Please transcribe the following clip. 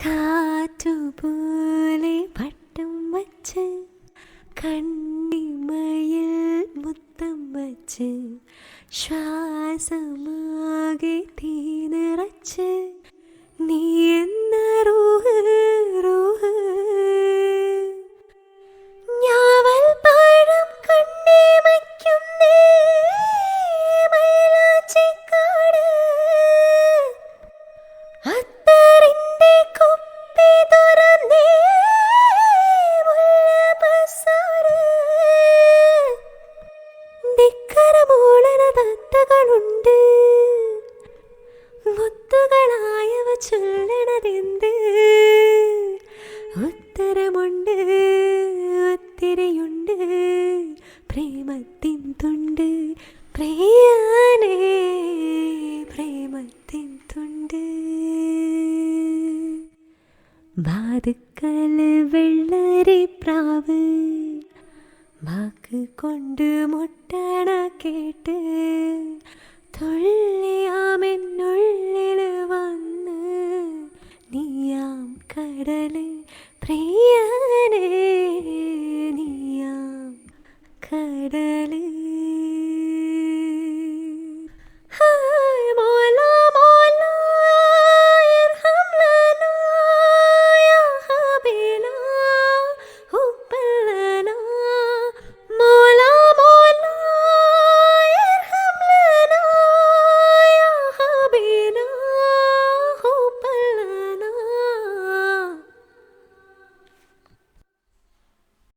കാറ്റുപോലെ പട്ടം വച്ച് കണ്ണിമയിൽ മുത്തം വച്ച് ശ്വാസമാകെ തീ തത്തകളുണ്ട് മുത്തുകളായവ ചൊല്ലണതെന്ത്? ഉത്തരമുണ്ട് ഒത്തിരിയുണ്ട്. പ്രേമത്തിൻ തുണ്ട് പ്രിയാനേ പ്രേമത്തിൻ തുണ്ട്. വാതുക്കൽ വെള്ളരി പ്രാവ് വാക്ക് കൊണ്ട് മുട്ടണ കേട്ട് കടൽ പ്രിയനേ നീയാം. കടൽ